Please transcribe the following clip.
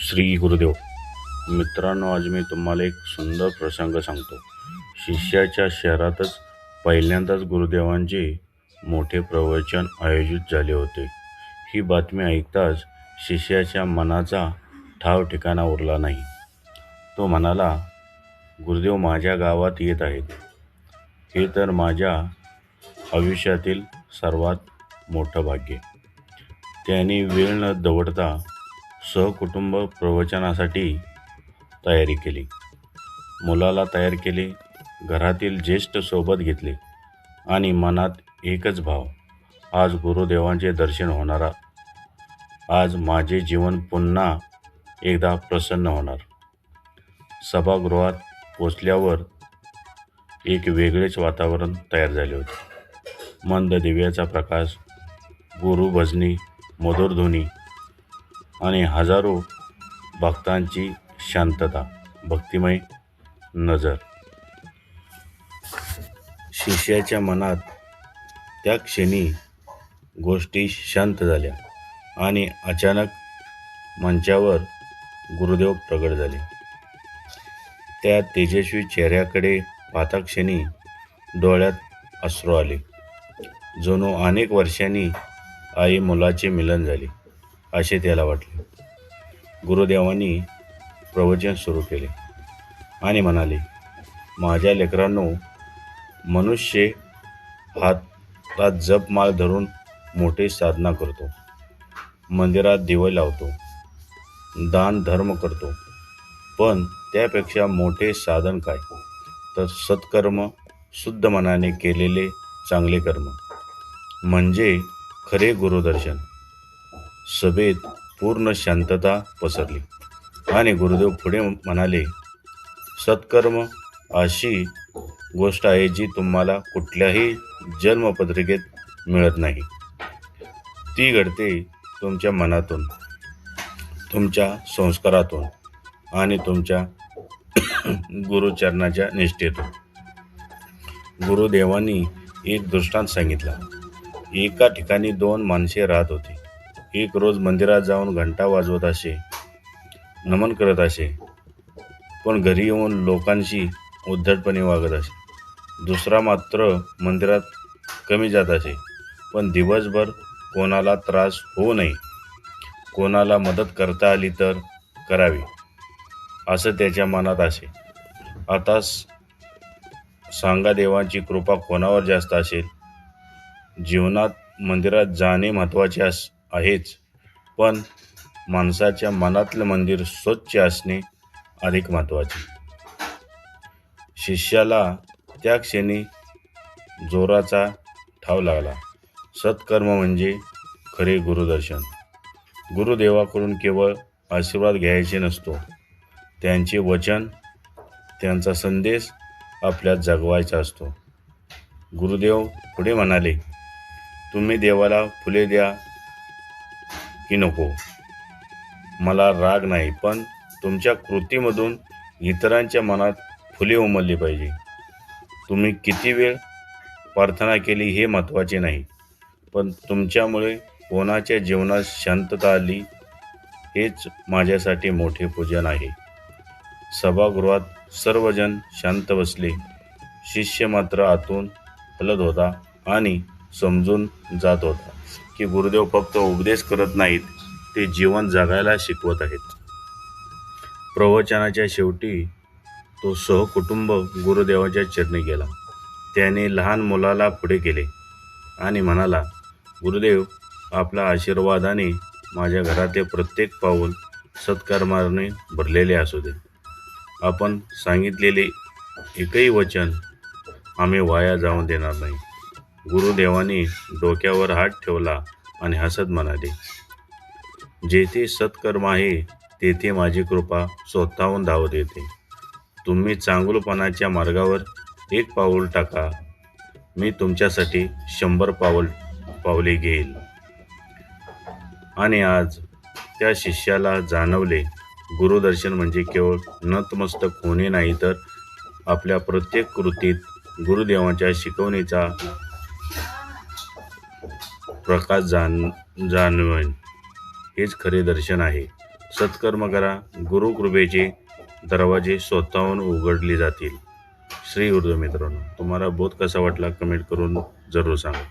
श्री गुरुदेव. मित्रांनो आज मी तुम्हाला एक सुंदर प्रसंग सांगतो. शिष्याच्या शहरातच पहिल्यांदाच गुरुदेवांचे मोठे प्रवचन आयोजित झाले होते. ही बातमी ऐकताच शिष्याच्या मनाचा ठाव ठिकाणा उरला नाही. तो म्हणाला गुरुदेव माझ्या गावात येत आहेत. हे तर माझ्या आयुष्यातील सर्वात मोठं भाग्य. त्याने वेळ न दवडता सहकुटुंब प्रवचनासाठी तयारी केली. मुलाला तयार केले घरातील ज्येष्ठ सोबत घेतले आणि मनात एकच भाव आज गुरुदेवांचे दर्शन होणारा. आज माझे जीवन पुन्हा एकदा प्रसन्न होणार. सभागृहात पोचल्यावर एक वेगळेच वातावरण तयार झाले होते. मंद दिव्याचा प्रकाश गुरु भजनी आणि हजारो भक्तांची शांतता भक्तिमय नजर. शिष्याच्या मनात त्या क्षणी गोष्टी शांत झाल्या आणि अचानक मंचावर गुरुदेव प्रगट झाले. त्या तेजस्वी चेहऱ्याकडे पाहता क्षणी डोळ्यात अश्रू आले. जणू अनेक वर्षांनी आई मुलाचे मिलन झाले. असे त्याला वाटले. गुरुदेवांनी प्रवचन सुरू केले आणि म्हणाले माझ्या लेकरांनो मनुष्य हातात जपमाळ धरून मोठे साधना करतो. मंदिरात दिवे लावतो. दान धर्म करतो. पण त्यापेक्षा मोठे साधन काय? तर सत्कर्म शुद्ध मनाने केलेले चांगले कर्म. म्हणजे खरे गुरुदर्शन. सभेत पूर्ण शांतता पसरली. आणि गुरुदेव पुढे म्हणाले सत्कर्म अशी गोष्ट आहे जी तुम्हाला कुठल्याही जन्मपत्रिकेत मिळत नाही. ती घडते तुमच्या मनातून तुमच्या संस्कारातून आणि तुमच्या गुरुचरणाच्या निष्ठेतून. गुरुदेवांनी एक दृष्टांत सांगितला. एका ठिकाणी दोन माणसे राहत होती. एक रोज मंदिरात जाऊन घंटा वाजवत असे नमन करत असे. पण घरी येऊन लोकांशी उद्धटपणे वागत असे. दुसरा मात्र मंदिरात कमी जात असे. पण दिवसभर कोणाला त्रास होऊ नये. कोणाला मदत करता आली तर करावी. असं त्याच्या मनात असे. आता सांगा देवांची कृपा कोणावर जास्त असेल? जीवनात मंदिरात जाणे महत्त्वाचे अस आहेच. पण माणसाच्या मनातलं मंदिर स्वच्छ असणे अधिक महत्त्वाचे. शिष्याला त्या क्षणी जोराचा ठाव लागला. सत्कर्म म्हणजे खरे गुरुदर्शन. गुरुदेवाकडून केवळ आशीर्वाद घ्यायचे नसतो. त्यांचे वचन त्यांचा संदेश आपल्यात जगवायचा असतो. गुरुदेव पुढे म्हणाले तुम्ही देवाला फुले द्या की नको. मला राग नाही पण तुमच्या कृतीमधून इतरांच्या मनात फुले उमलली पाहिजे. तुम्ही किती वेळ प्रार्थना केली हे महत्त्वाचे नाही पण तुमच्यामुळे कोणाच्या जीवनात शांतता आली हेच माझ्यासाठी मोठे पूजन आहे. सभागृहात सर्वजण शांत बसले. शिष्य मात्र आतून हलत होता आणि समजून जात होता. की गुरुदेव फक्त उपदेश करत नाहीत ते जीवन जगायला शिकवत आहेत. प्रवचनाच्या शेवटी तो सहकुटुंब गुरुदेवाच्या चरणी गेला. त्याने लहान मुलाला पुढे केले आणि म्हणाला गुरुदेव आपल्या आशीर्वादाने माझ्या घरातले प्रत्येक पाऊल सत्कर्माने भरलेले असू दे. आपण सांगितलेले एकही वचन आम्ही वाया जाऊन देणार नाही. गुरुदेवाने डोक्यावर हात ठेवला आणि हसत म्हणाले जेथे सत्कर्म आहे तेथे माझी कृपा स्वतःहून धावत येते तुम्ही चांगुलपणाच्या मार्गावर एक पाऊल टाका. मी तुमच्यासाठी शंभर पाऊल पावले घेईल आणि आज त्या शिष्याला जाणवले गुरुदर्शन म्हणजे केवळ नतमस्तक होणे नाही तर आपल्या प्रत्येक कृतीत गुरुदेवांच्या शिकवणीचा प्रकाश जाण जाणवेन हेच खरे दर्शन आहे. सत्कर्म करा. गुरुकृपेचे दरवाजे स्वतःहून उघडले जातील. श्री उर्दू मित्रांनो तुम्हाला बोध कसा वाटला कमेंट करून जरूर सांगा.